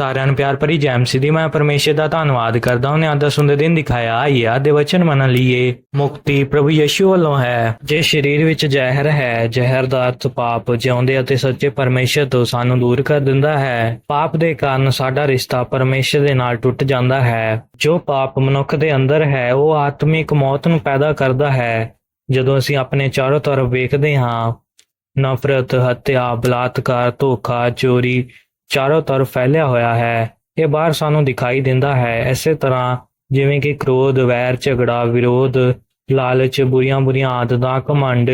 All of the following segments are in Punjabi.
ਸਾਰਿਆਂ ਨੂੰ ਪਿਆਰ ਭਰੀ ਜੈ ਮਸੀਹ ਦੀ। ਮੈਂ ਪਰਮੇਸ਼ਰ ਦਾ ਧੰਨਵਾਦ ਕਰਦਾ ਹਾਂ। ਨੇ ਅੱਜ ਦਾ ਸੁੰਦਰ ਦਿਨ ਦਿਖਾਇਆ ਆਈਏ ਅੱਜ ਦੇ ਵਚਨ ਮੰਨ ਲਈਏ ਮੁਕਤੀ ਪ੍ਰਭੂ ਯਿਸੂ ਵੱਲੋਂ ਹੈ। ਜੇ ਸਰੀਰ ਵਿੱਚ ਜ਼ਹਿਰ ਹੈ, ਜ਼ਹਿਰ ਦਾ ਅਰਥ ਪਾਪ ਜਿਉਂਦੇ ਅਤੇ ਸੱਚੇ ਪਰਮੇਸ਼ਰ ਤੋਂ ਸਾਨੂੰ ਦੂਰ ਕਰ ਦਿੰਦਾ ਹੈ। ਪਾਪ ਦੇ ਕਾਰਨ ਸਾਡਾ ਰਿਸ਼ਤਾ ਪਰਮੇਸ਼ਰ ਦੇ ਨਾਲ ਟੁੱਟ ਜਾਂਦਾ ਹੈ। ਜੋ ਪਾਪ ਮਨੁੱਖ ਦੇ ਅੰਦਰ ਹੈ, ਉਹ ਆਤਮਿਕ ਮੌਤ ਨੂੰ ਪੈਦਾ ਕਰਦਾ ਹੈ। ਜਦੋਂ ਅਸੀਂ ਆਪਣੇ ਚਾਰੋਂ ਤਰਫ ਵੇਖਦੇ ਹਾਂ, ਨਫ਼ਰਤ, ਹੱਤਿਆ, ਬਲਾਤਕਾਰ, ਧੋਖਾ, ਚੋਰੀ ਚਾਰੋਂ ਤਰਫ ਫੈਲਿਆ ਹੋਇਆ ਹੈ, ਇਹ ਬਾਹਰ ਸਾਨੂੰ ਦਿਖਾਈ ਦਿੰਦਾ ਹੈ। ਇਸੇ ਤਰ੍ਹਾਂ ਜਿਵੇਂ ਕਿ ਕ੍ਰੋਧ, ਵੈਰ, ਝਗੜਾ, ਵਿਰੋਧ, ਲਾਲਚ, ਬੁਰੀਆਂ ਬੁਰੀਆਂ ਆਦਤਾਂ, ਘਮੰਡ,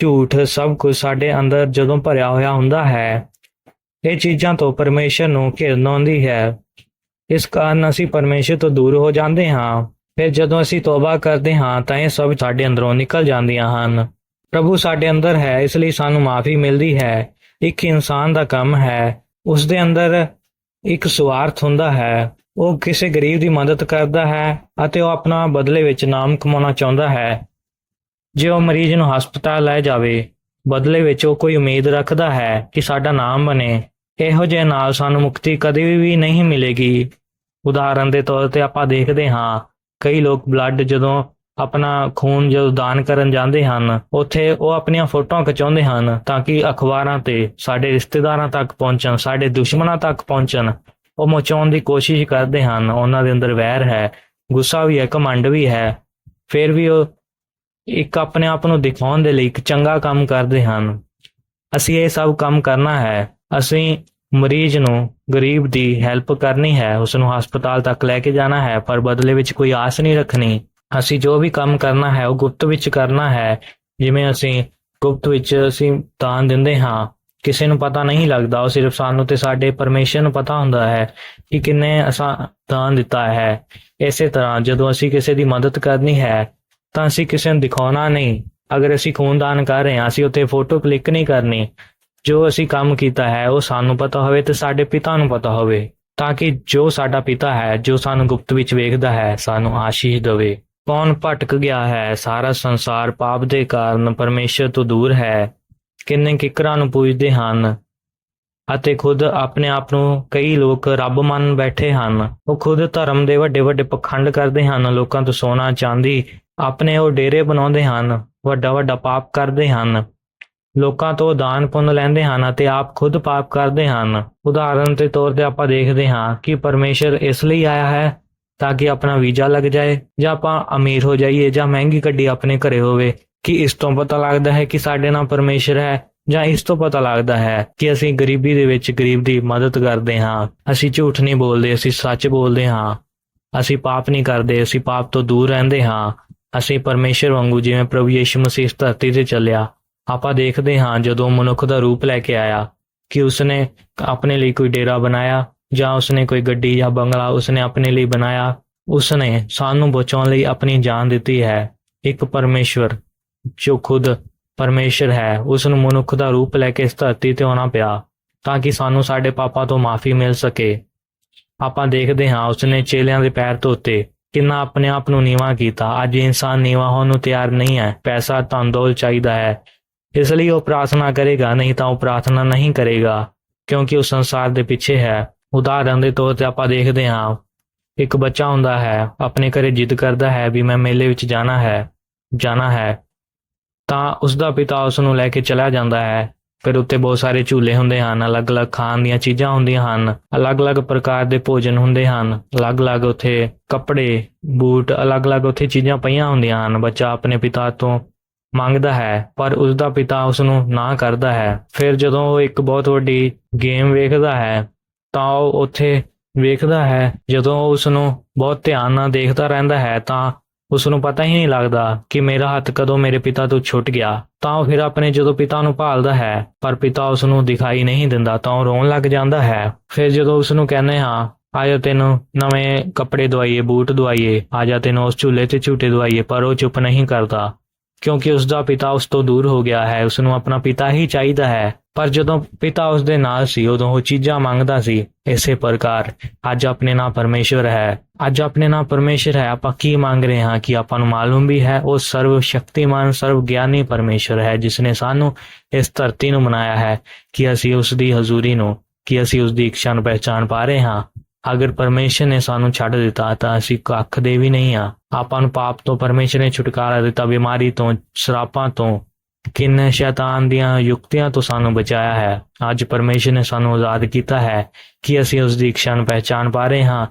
ਝੂਠ, ਸਭ ਕੁਝ ਸਾਡੇ ਅੰਦਰ ਜਦੋਂ ਭਰਿਆ ਹੋਇਆ ਹੁੰਦਾ ਹੈ, ਇਹ ਚੀਜ਼ਾਂ ਤੋਂ ਪਰਮੇਸ਼ਰ ਨੂੰ ਘਿਰਨ ਆਉਂਦੀ ਹੈ। ਇਸ ਕਾਰਨ ਅਸੀਂ ਪਰਮੇਸ਼ਰ ਤੋਂ ਦੂਰ ਹੋ ਜਾਂਦੇ ਹਾਂ। ਫਿਰ ਜਦੋਂ ਅਸੀਂ ਤੋਬਾ ਕਰਦੇ ਹਾਂ, ਤਾਂ ਇਹ ਸਭ ਸਾਡੇ ਅੰਦਰੋਂ ਨਿਕਲ ਜਾਂਦੀਆਂ ਹਨ। ਪ੍ਰਭੂ ਸਾਡੇ ਅੰਦਰ ਹੈ, ਇਸ ਲਈ ਸਾਨੂੰ ਮਾਫੀ ਮਿਲਦੀ ਹੈ। ਇੱਕ ਇਨਸਾਨ ਦਾ ਕੰਮ ਹੈ ਉਸਦੇ ਅੰਦਰ ਇੱਕ ਸਵਾਰਥ ਹੁੰਦਾ ਹੈ। ਉਹ ਕਿਸੇ ਗਰੀਬ ਦੀ ਮਦਦ ਕਰਦਾ ਹੈ ਅਤੇ ਉਹ ਆਪਣਾ ਬਦਲੇ ਵਿੱਚ ਨਾਮ ਕਮਾਉਣਾ ਚਾਹੁੰਦਾ ਹੈ। ਜੇ ਉਹ ਮਰੀਜ਼ ਨੂੰ ਹਸਪਤਾਲ ਲੈ ਜਾਵੇ, ਬਦਲੇ ਵਿੱਚ ਉਹ ਕੋਈ ਉਮੀਦ ਰੱਖਦਾ ਹੈ ਕਿ ਸਾਡਾ ਨਾਮ ਬਣੇ। ਇਹੋ ਜਿਹੇ ਨਾਲ ਸਾਨੂੰ ਮੁਕਤੀ ਕਦੇ ਵੀ ਨਹੀਂ ਮਿਲੇਗੀ। ਉਦਾਹਰਨ ਦੇ ਤੌਰ ਤੇ ਆਪਾਂ ਦੇਖਦੇ ਹਾਂ, ਕਈ ਲੋਕ ਬਲੱਡ ਜਦੋਂ ਆਪਣਾ ਖੂਨ ਜਦੋਂ ਦਾਨ ਕਰਨ ਜਾਂਦੇ ਹਨ, ਉੱਥੇ ਉਹ ਆਪਣੀਆਂ ਫੋਟੋਆਂ ਖਿਚਾਉਂਦੇ ਹਨ ਤਾਂ ਕਿ ਅਖਬਾਰਾਂ ਤੇ ਸਾਡੇ ਰਿਸ਼ਤੇਦਾਰਾਂ ਤੱਕ ਪਹੁੰਚਣ, ਸਾਡੇ ਦੁਸ਼ਮਣਾਂ ਤੱਕ ਪਹੁੰਚਣ। ਉਹ ਮਚਾਉਣ ਦੀ ਕੋਸ਼ਿਸ਼ ਕਰਦੇ ਹਨ, ਉਹਨਾਂ ਦੇ ਅੰਦਰ ਵੈਰ ਹੈ, ਗੁੱਸਾ ਵੀ ਹੈ, ਘਮੰਡ ਵੀ ਹੈ। ਫਿਰ ਵੀ ਉਹ ਇੱਕ ਆਪਣੇ ਆਪ ਨੂੰ ਦਿਖਾਉਣ ਦੇ ਲਈ ਇੱਕ ਚੰਗਾ ਕੰਮ ਕਰਦੇ ਹਨ। ਅਸੀਂ ਇਹ ਸਭ ਕੰਮ ਕਰਨਾ ਹੈ। ਅਸੀਂ ਮਰੀਜ਼ ਨੂੰ ਗਰੀਬ ਦੀ ਹੈਲਪ ਕਰਨੀ ਹੈ ਉਸ ਨੂੰ ਹਸਪਤਾਲ ਤੱਕ ਲੈ ਕੇ ਜਾਣਾ ਹੈ, ਪਰ ਬਦਲੇ ਵਿੱਚ ਕੋਈ ਆਸ ਨਹੀਂ ਰੱਖਣੀ। ਅਸੀਂ ਜੋ ਵੀ ਕੰਮ ਕਰਨਾ ਹੈ, ਉਹ ਗੁਪਤ ਵਿੱਚ ਕਰਨਾ ਹੈ। ਜਿਵੇਂ ਅਸੀਂ ਗੁਪਤ ਵਿੱਚ ਅਸੀਂ ਦਾਨ ਦਿੰਦੇ ਹਾਂ, ਕਿਸੇ ਨੂੰ ਪਤਾ ਨਹੀਂ ਲੱਗਦਾ, ਉਹ ਸਿਰਫ ਸਾਨੂੰ ਤੇ ਸਾਡੇ ਪਰਮੇਸ਼ਰ ਨੂੰ ਪਤਾ ਹੁੰਦਾ ਹੈ ਕਿ ਕਿੰਨੇ ਅਸਾਂ ਦਾਨ ਦਿੱਤਾ ਹੈ। ਇਸੇ ਤਰ੍ਹਾਂ ਜਦੋਂ ਅਸੀਂ ਕਿਸੇ ਦੀ ਮਦਦ ਕਰਨੀ ਹੈ, ਤਾਂ ਅਸੀਂ ਕਿਸੇ ਨੂੰ ਦਿਖਾਉਣਾ ਨਹੀਂ। ਅਗਰ ਅਸੀਂ ਖੂਨ ਦਾਨ ਕਰ ਰਹੇ ਹਾਂ, ਅਸੀਂ ਉੱਤੇ ਫੋਟੋ ਕਲਿੱਕ ਨਹੀਂ ਕਰਨੀ। ਜੋ ਅਸੀਂ ਕੰਮ ਕੀਤਾ ਹੈ, ਉਹ ਸਾਨੂੰ ਪਤਾ ਹੋਵੇ ਤੇ ਸਾਡੇ ਪਿਤਾ ਨੂੰ ਪਤਾ ਹੋਵੇ, ਤਾਂ ਕਿ ਜੋ ਸਾਡਾ ਪਿਤਾ ਹੈ, ਜੋ ਸਾਨੂੰ ਗੁਪਤ ਵਿੱਚ ਵੇਖਦਾ ਹੈ, ਸਾਨੂੰ ਆਸ਼ੀਸ਼ ਦੇਵੇ। ਕੌਣ ਭਟਕ ਗਿਆ ਹੈ? ਸਾਰਾ ਸੰਸਾਰ ਪਾਪ ਦੇ ਕਾਰਨ ਪਰਮੇਸ਼ਰ ਤੋਂ ਦੂਰ ਹੈ। ਕਿੰਨੇ ਕਿਕਰਾਂ ਨੂੰ ਪੂਜਦੇ ਹਨ? ਅਤੇ ਖੁਦ ਆਪਣੇ ਆਪ ਨੂੰ ਕਈ ਲੋਕ ਰੱਬ ਮੰਨ ਬੈਠੇ ਹਨ। ਉਹ ਖੁਦ ਧਰਮ ਦੇ ਵੱਡੇ ਵੱਡੇ ਪਖੰਡ ਕਰਦੇ ਹਨ। ਲੋਕਾਂ ਤੋਂ ਸੋਨਾ, ਚਾਂਦੀ ਆਪਣੇ ਉਹ ਡੇਰੇ ਬਣਾਉਂਦੇ ਹਨ। ਵੱਡਾ ਵੱਡਾ ਪਾਪ ਕਰਦੇ ਹਨ। ਲੋਕਾਂ ਤੋਂ ਦਾਨ ਪੁੰਨ ਲੈਂਦੇ ਹਨ ਅਤੇ ਆਪ ਖੁਦ ਪਾਪ ਕਰਦੇ ਹਨ। ਉਦਾਹਰਨ ਦੇ ਤੌਰ ਤੇ ਆਪਾਂ ਦੇਖਦੇ ਹਾਂ ਕਿ ਪਰਮੇਸ਼ਰ ਇਸ ਲਈ ਆਇਆ ਹੈ ਤਾਂ ਕਿ ਆਪਣਾ ਵੀਜ਼ਾ ਲੱਗ ਜਾਏ ਜਾਂ ਆਪਾਂ ਅਮੀਰ ਹੋ ਜਾਈਏ ਜਾਂ ਮਹਿੰਗੀ ਗੱਡੀ ਆਪਣੇ ਘਰੇ ਹੋਵੇ, ਕਿ ਇਸ ਤੋਂ ਪਤਾ ਲੱਗਦਾ ਹੈ ਕਿ ਸਾਡੇ ਨਾਲ ਪਰਮੇਸ਼ਰ ਹੈ ਜਾਂ ਇਸ ਤੋਂ ਪਤਾ ਲੱਗਦਾ ਹੈ ਕਿ ਅਸੀਂ ਗਰੀਬੀ ਦੇ ਵਿੱਚ ਗਰੀਬ ਦੀ ਮਦਦ ਕਰਦੇ ਹਾਂ। ਅਸੀਂ ਝੂਠ ਨਹੀਂ ਬੋਲਦੇ, ਅਸੀਂ ਸੱਚ ਬੋਲਦੇ ਹਾਂ। ਅਸੀਂ ਪਾਪ ਨਹੀਂ ਕਰਦੇ, ਅਸੀਂ ਪਾਪ ਤੋਂ ਦੂਰ ਰਹਿੰਦੇ ਹਾਂ। ਅਸੀਂ ਪਰਮੇਸ਼ਰ ਵਾਂਗੂ ਜਿਵੇਂ ਪ੍ਰਭੂ ਯਿਸੂ ਮਸੀਹ ਧਰਤੀ ਤੇ ਚੱਲਿਆ, ਆਪਾਂ ਦੇਖਦੇ ਹਾਂ ਜਦੋਂ ਮਨੁੱਖ ਦਾ ਰੂਪ ਲੈ ਕੇ ਆਇਆ ਕਿ ਉਸਨੇ ਆਪਣੇ ਲਈ ਕੋਈ ਡੇਰਾ ਬਣਾਇਆ ਜਾਂ ਉਸਨੇ ਕੋਈ ਗੱਡੀ ਜਾਂ ਬੰਗਲਾ ਉਸਨੇ ਆਪਣੇ ਲਈ ਬਣਾਇਆ, ਉਸਨੇ ਸਾਨੂੰ ਬਚਾਉਣ ਲਈ ਆਪਣੀ ਜਾਨ ਦਿੱਤੀ ਹੈ। ਇੱਕ ਪਰਮੇਸ਼ਵਰ, ਜੋ ਖੁਦ ਪਰਮੇਸ਼ਰ ਹੈ ਉਸ ਨੂੰ ਮਨੁੱਖ ਦਾ ਰੂਪ ਲੈ ਕੇ ਇਸ ਧਰਤੀ ਤੇ ਆਉਣਾ ਪਿਆ, ਤਾਂ ਕਿ ਸਾਨੂੰ ਸਾਡੇ ਪਾਪਾਂ ਤੋਂ ਮਾਫੀ ਮਿਲ ਸਕੇ। ਆਪਾਂ ਦੇਖਦੇ ਹਾਂ ਉਸਨੇ ਚੇਲਿਆਂ ਦੇ ਪੈਰ ਧੋਤੇ, ਕਿੰਨਾ ਆਪਣੇ ਆਪ ਨੂੰ ਨੀਵਾ ਕੀਤਾ। ਅੱਜ ਇਨਸਾਨ ਨੀਵਾ ਹੋਣ ਨੂੰ ਤਿਆਰ ਨਹੀਂ ਹੈ, ਪੈਸਾ ਤੰਦੋਲ ਚਾਹੀਦਾ ਹੈ। ਇਸ ਲਈ ਉਹ ਪ੍ਰਾਰਥਨਾ ਕਰੇਗਾ, ਨਹੀਂ ਤਾਂ ਉਹ ਪ੍ਰਾਰਥਨਾ ਨਹੀਂ ਕਰੇਗਾ, ਕਿਉਂਕਿ ਉਹ ਸੰਸਾਰ ਦੇ ਪਿੱਛੇ ਹੈ। ਉਦਾਹਰਨ ਦੇ ਤੌਰ ਤੇ ਆਪਾਂ ਦੇਖਦੇ ਹਾਂ, ਇੱਕ ਬੱਚਾ ਹੁੰਦਾ ਹੈ, ਆਪਣੇ ਘਰੇ ਜਿੱਦ ਕਰਦਾ ਹੈ ਵੀ ਮੈਂ ਮੇਲੇ ਵਿੱਚ ਜਾਣਾ ਹੈ ਜਾਣਾ ਹੈ। ਤਾਂ ਉਸ ਦਾ ਪਿਤਾ ਉਸ ਨੂੰ ਲੈ ਕੇ ਚਲਾ ਜਾਂਦਾ ਹੈ। ਫਿਰ ਉੱਤੇ ਬਹੁਤ ਸਾਰੇ ਝੂਲੇ ਹੁੰਦੇ ਹਨ, ਅਲੱਗ-ਅਲੱਗ ਖਾਣ ਦੀਆਂ ਚੀਜ਼ਾਂ ਹੁੰਦੀਆਂ ਹਨ, ਅਲੱਗ-ਅਲੱਗ ਪ੍ਰਕਾਰ ਦੇ ਭੋਜਨ ਹੁੰਦੇ ਹਨ, ਅਲੱਗ-ਅਲੱਗ ਉੱਥੇ ਕੱਪੜੇ, ਬੂਟ, ਅਲੱਗ-ਅਲੱਗ ਉੱਥੇ ਚੀਜ਼ਾਂ ਪਈਆਂ ਹੁੰਦੀਆਂ ਹਨ, ਬੱਚਾ ਆਪਣੇ ਪਿਤਾ ਤੋਂ ਮੰਗਦਾ ਹੈ, ਪਰ ਉਸ ਦਾ ਪਿਤਾ ਉਸ ਨੂੰ ਨਾ ਕਰਦਾ ਹੈ। ਫਿਰ ਜਦੋਂ ਉਹ ਇੱਕ ਬਹੁਤ ਵੱਡੀ ਗੇਮ ਵੇਖਦਾ ਹੈ ਤਾਂ ਉਹ ਉੱਥੇ ਵੇਖਦਾ ਹੈ। ਜਦੋਂ ਉਹ ਉਸ ਨੂੰ ਬਹੁਤ ਧਿਆਨ ਨਾਲ ਦੇਖਦਾ ਰਹਿੰਦਾ ਹੈ, ਤਾਂ ਉਸ ਨੂੰ ਪਤਾ ਹੀ ਨਹੀਂ ਲੱਗਦਾ ਕਿ ਮੇਰਾ ਹੱਥ ਕਦੋਂ ਮੇਰੇ ਪਿਤਾ ਤੋਂ ਛੁੱਟ ਗਿਆ। ਤਾਂ ਉਹ ਫਿਰ ਆਪਣੇ ਜਦੋਂ ਪਿਤਾ ਨੂੰ ਭਾਲਦਾ ਹੈ, ਪਰ ਪਿਤਾ ਉਸ ਨੂੰ ਦਿਖਾਈ ਨਹੀਂ ਦਿੰਦਾ, ਤਾਂ ਉਹ ਰੋਣ ਲੱਗ ਜਾਂਦਾ ਹੈ। ਫਿਰ ਜਦੋਂ ਉਸ ਨੂੰ ਕਹਿੰਦੇ ਹਾਂ, ਆਜਾ ਤੈਨੂੰ ਨਵੇਂ ਕੱਪੜੇ ਦਵਾਈਏ, ਬੂਟ ਦਵਾਈਏ, ਆਜਾ ਤੈਨੂੰ ਉਸ ਝੂਲੇ ਤੇ ਝੂਟੇ ਦਵਾਈਏ, ਪਰ ਉਹ ਚੁੱਪ ਨਹੀਂ ਕਰਦਾ। ਕਿਉਂਕਿ ਉਸ ਦਾ ਪਿਤਾ ਉਸ ਤੋਂ ਦੂਰ ਹੋ ਗਿਆ ਹੈ ਉਸ ਨੂੰ ਆਪਣਾ ਪਿਤਾ ਹੀ ਚਾਹੀਦਾ ਹੈ। ਪਰ ਜਦੋਂ ਪਿਤਾ ਉਸ ਦੇ ਨਾਲ ਸੀ, ਉਦੋਂ ਉਹ ਚੀਜ਼ਾਂ ਮੰਗਦਾ ਸੀ, ਇਸੇ ਪ੍ਰਕਾਰ, ਅੱਜ ਆਪਣੇ ਨਾਲ ਪਰਮੇਸ਼ਵਰ ਹੈ, ਅੱਜ ਆਪਣੇ ਨਾਲ ਪਰਮੇਸ਼ਰ ਹੈ, ਆਪਾਂ ਕੀ ਮੰਗ ਰਹੇ ਹਾਂ ਕਿ ਆਪਾਂ ਨੂੰ ਮਾਲੂਮ ਵੀ ਹੈ, ਉਹ ਸਰਵ ਸ਼ਕਤੀਮਾਨ, ਸਰਵ ਗਿਆਨੀ ਪਰਮੇਸ਼ਰ ਹੈ ਜਿਸ ਨੇ ਸਾਨੂੰ ਇਸ ਧਰਤੀ ਨੂੰ ਬਣਾਇਆ ਹੈ, ਕਿ ਅਸੀਂ ਉਸ ਦੀ ਹਜ਼ੂਰੀ ਨੂੰ, ਕਿ ਅਸੀਂ ਉਸ ਦੀ ਇੱਛਾ ਨੂੰ ਪਹਿਚਾਨ ਪਾ ਰਹੇ ਹਾਂ। ਅਗਰ ਪਰਮੇਸ਼ਰ ਨੇ ਸਾਨੂੰ ਛੱਡ ਦਿੱਤਾ, ਤਾਂ ਅਸੀਂ ਕੱਖ ਦੇ ਵੀ ਨਹੀਂ ਹਾਂ। ਆਪਾਂ ਨੂੰ ਪਾਪ ਤੋਂ ਪਰਮੇਸ਼ਰ ਨੇ ਛੁਟਕਾਰਾ ਦਿੱਤਾ, ਬਿਮਾਰੀ ਤੋਂ, ਸ਼ਰਾਪਾਂ ਤੋਂ ਕਿੰਨੇ ਸ਼ੈਤਾਨ ਦੀਆਂ ਯੁਕਤੀਆਂ ਤੋਂ ਸਾਨੂੰ ਬਚਾਇਆ ਹੈ। ਅੱਜ ਪਰਮੇਸ਼ਰ ਨੇ ਸਾਨੂੰ ਆਜ਼ਾਦ ਕੀਤਾ ਹੈ ਕਿ ਅਸੀਂ ਉਸ ਦੀ ਇੱਛਾ ਨੂੰ ਪਹਿਚਾਨ ਪਾ ਰਹੇ ਹਾਂ।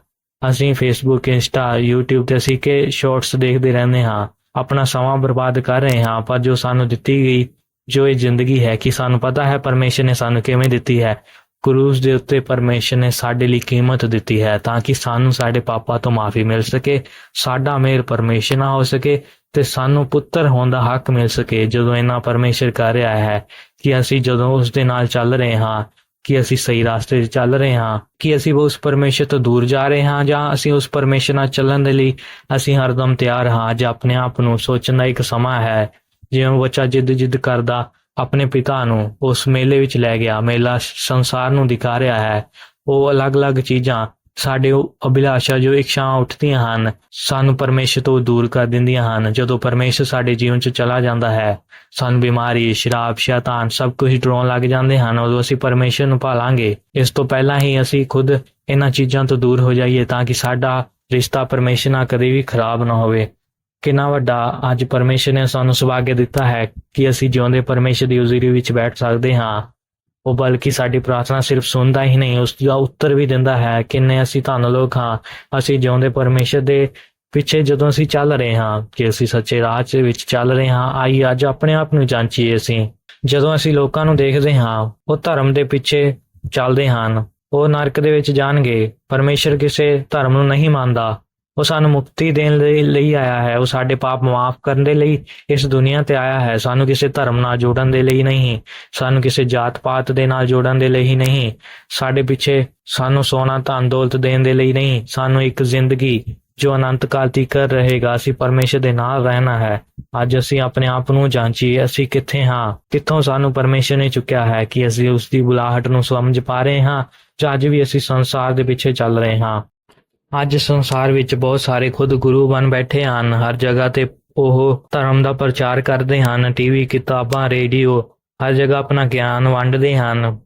ਅਸੀਂ ਫੇਸਬੁੱਕ ਇੰਸਟਾ YouTube ਤੇ ਅਸੀਂ ਕਿ ਸ਼ਾਰਟਸ ਦੇਖਦੇ ਰਹਿੰਦੇ ਹਾਂ। ਆਪਣਾ ਸਮਾਂ ਬਰਬਾਦ ਕਰ ਰਹੇ ਹਾਂ, ਪਰ ਜੋ ਸਾਨੂੰ ਦਿੱਤੀ ਗਈ, ਜੋ ਇਹ ਜ਼ਿੰਦਗੀ ਹੈ ਕਿ ਸਾਨੂੰ ਪਤਾ ਹੈ ਪਰਮੇਸ਼ਰ ਨੇ ਸਾਨੂੰ ਕਿਵੇਂ ਦਿੱਤੀ ਹੈ ਕਰੂਸ ਦੇ ਉੱਤੇ ਪਰਮੇਸ਼ਰ ਨੇ ਸਾਡੇ ਲਈ ਕੀਮਤ ਦਿੱਤੀ ਹੈ ਤਾਂ ਕਿ ਸਾਨੂੰ ਸਾਡੇ ਪਾਪਾਂ ਤੋਂ ਮਾਫੀ ਮਿਲ ਸਕੇ, ਸਾਡਾ ਮੇਰ ਪਰਮੇਸ਼ਰ ਨਾਲ ਹੋ ਸਕੇ ਤੇ ਸਾਨੂੰ ਪੁੱਤਰ ਹੋਣ ਦਾ ਹੱਕ ਮਿਲ ਸਕੇ ਜਦੋਂ ਇਹਨਾਂ ਪਰਮੇਸ਼ਰ ਕਰ ਰਿਹਾ ਹੈ ਕਿ ਅਸੀਂ ਜਦੋਂ ਉਸ ਦੇ ਨਾਲ ਚੱਲ ਰਹੇ ਹਾਂ, ਕਿ ਅਸੀਂ ਸਹੀ ਰਸਤੇ 'ਤੇ ਚੱਲ ਰਹੇ ਹਾਂ, ਕਿ ਅਸੀਂ ਉਸ ਪਰਮੇਸ਼ਰ ਤੋਂ ਦੂਰ ਜਾ ਰਹੇ ਹਾਂ ਜਾਂ ਅਸੀਂ ਉਸ ਪਰਮੇਸ਼ਰ ਨਾਲ ਚੱਲਣ ਦੇ ਲਈ ਅਸੀਂ ਹਰਦਮ ਤਿਆਰ ਹਾਂ ਜਾਂ ਆਪਣੇ ਆਪ ਨੂੰ ਸੋਚਣ ਦਾ ਇੱਕ ਸਮਾਂ ਹੈ। ਜਿਵੇਂ ਬੱਚਾ ਜਿੱਦ ਜਿੱਦ ਕਰਦਾ ਆਪਣੇ ਪਿਤਾ ਨੂੰ ਉਸ ਮੇਲੇ ਵਿੱਚ ਲੈ ਗਿਆ, ਮੇਲਾ ਸੰਸਾਰ ਨੂੰ ਦਿਖਾ ਰਿਹਾ ਹੈ। ਉਹ ਅਲੱਗ-ਅਲੱਗ ਚੀਜ਼ਾਂ ਸਾਡੇ ਉਹ ਅਭਿਲਾਸ਼ਾ ਜੋ ਇੱਛਾਵਾਂ ਉੱਠਦੀਆਂ ਹਨ, ਸਾਨੂੰ ਪਰਮੇਸ਼ਰ ਤੋਂ ਦੂਰ ਕਰ ਦਿੰਦੀਆਂ ਹਨ। ਜਦੋਂ ਪਰਮੇਸ਼ਰ ਸਾਡੇ ਜੀਵਨ 'ਚ ਚਲਾ ਜਾਂਦਾ ਹੈ, ਸਾਨੂੰ ਬਿਮਾਰੀ, ਸ਼ਰਾਬ, ਸ਼ੈਤਾਨ ਸਭ ਕੁਝ ਡਰਾਉਣ ਲੱਗ ਜਾਂਦੇ ਹਨ। ਉਦੋਂ ਅਸੀਂ ਪਰਮੇਸ਼ਰ ਨੂੰ ਭਾਲਾਂਗੇ। ਇਸ ਤੋਂ ਪਹਿਲਾਂ ਹੀ ਅਸੀਂ ਖੁਦ ਇਹਨਾਂ ਚੀਜ਼ਾਂ ਤੋਂ ਦੂਰ ਹੋ ਜਾਈਏ ਤਾਂ ਕਿ ਸਾਡਾ ਰਿਸ਼ਤਾ ਪਰਮੇਸ਼ਰ ਨਾਲ ਕਦੇ ਵੀ ਖਰਾਬ ਨਾ ਹੋਵੇ। ਕਿੰਨਾ ਵੱਡਾ ਅੱਜ ਪਰਮੇਸ਼ਰ ਨੇ ਸਾਨੂੰ ਸੁਭਾਗ ਦਿੱਤਾ ਹੈ ਕਿ ਅਸੀਂ ਜਿਉਂਦੇ ਪਰਮੇਸ਼ਰ ਦੀ ਉਜ਼ਰੀ ਵਿੱਚ ਬੈਠ ਸਕਦੇ ਹਾਂ। ਉਹ ਬਲਕਿ ਸਾਡੀ ਪ੍ਰਾਰਥਨਾ ਸਿਰਫ ਸੁਣਦਾ ਹੀ ਨਹੀਂ, ਉਸ ਦਾ ਉੱਤਰ ਵੀ ਦਿੰਦਾ ਹੈ, ਕਿੰਨੇ ਅਸੀਂ ਧੰਨ ਲੋਕ ਹਾਂ, ਅਸੀਂ ਜਿਉਂਦੇ ਪਰਮੇਸ਼ਰ ਦੇ ਪਿੱਛੇ ਜਦੋਂ ਅਸੀਂ ਚੱਲ ਰਹੇ ਹਾਂ, ਕਿ ਅਸੀਂ ਸੱਚੇ ਰਾਹ 'ਚ ਵਿੱਚ ਚੱਲ ਰਹੇ ਹਾਂ, ਆਈ ਅੱਜ ਆਪਣੇ ਆਪ ਨੂੰ ਜਾਂਚੀਏ ਅਸੀਂ। ਜਦੋਂ ਅਸੀਂ ਲੋਕਾਂ ਨੂੰ ਦੇਖਦੇ ਹਾਂ, ਉਹ ਧਰਮ ਦੇ ਪਿੱਛੇ ਚੱਲਦੇ ਹਨ, ਉਹ ਨਰਕ ਦੇ ਵਿੱਚ ਜਾਣਗੇ, ਪਰਮੇਸ਼ਰ ਕਿਸੇ ਧਰਮ ਨੂੰ ਨਹੀਂ ਮੰਨਦਾ। ਉਹ ਸਾਨੂੰ ਮੁਕਤੀ ਦੇਣ ਲਈ ਆਇਆ ਹੈ। ਉਹ ਸਾਡੇ ਪਾਪ ਮਾਫ ਕਰਨ ਦੇ ਲਈ ਇਸ ਦੁਨੀਆ ਤੇ ਆਇਆ ਹੈ। ਸਾਨੂੰ ਕਿਸੇ ਧਰਮ ਨਾਲ ਜੋੜਨ ਦੇ ਲਈ ਨਹੀਂ। ਸਾਨੂੰ ਕਿਸੇ ਜਾਤ ਪਾਤ ਦੇ ਨਾਲ ਜੋੜਨ ਦੇ ਲਈ ਨਹੀਂ। ਸਾਡੇ ਪਿੱਛੇ ਸਾਨੂੰ ਸੋਨਾ, ਧਨ, ਦੌਲਤ ਦੇਣ ਦੇ ਲਈ ਨਹੀਂ। ਸਾਨੂੰ ਇੱਕ ਜ਼ਿੰਦਗੀ ਜੋ ਅਨੰਤ ਕਾਲ ਤੱਕ ਰਹੇਗਾ। ਅਸੀਂ ਪਰਮੇਸ਼ਰ ਦੇ ਨਾਲ ਰਹਿਣਾ ਹੈ। ਅੱਜ ਅਸੀਂ ਆਪਣੇ ਆਪ ਨੂੰ ਜਾਂਚੀਏ। ਅਸੀਂ ਕਿੱਥੇ ਹਾਂ? ਕਿੱਥੋਂ ਸਾਨੂੰ ਪਰਮੇਸ਼ਰ ਨੇ ਚੁੱਕਿਆ ਹੈ ਕਿ ਅਸੀਂ ਉਸ ਦੀ ਬੁਲਾਹਟ ਨੂੰ ਸਮਝ ਪਾ ਰਹੇ ਹਾਂ ਜਾਂ ਅੱਜ ਵੀ ਅਸੀਂ ਸੰਸਾਰ ਦੇ ਪਿੱਛੇ ਚੱਲ ਰਹੇ ਹਾਂ? ਅੱਜ ਸੰਸਾਰ ਵਿੱਚ ਬਹੁਤ ਸਾਰੇ ਖੁਦ ਗੁਰੂ ਬਣ ਬੈਠੇ ਹਨ। ਹਰ ਜਗ੍ਹਾ ਤੇ ਉਹ ਧਰਮ ਦਾ ਪ੍ਰਚਾਰ ਕਰਦੇ ਹਨ। ਟੀਵੀ, ਕਿਤਾਬਾਂ, ਰੇਡੀਓ, ਹਰ ਜਗ੍ਹਾ ਆਪਣਾ ਗਿਆਨ ਵੰਡਦੇ ਹਨ।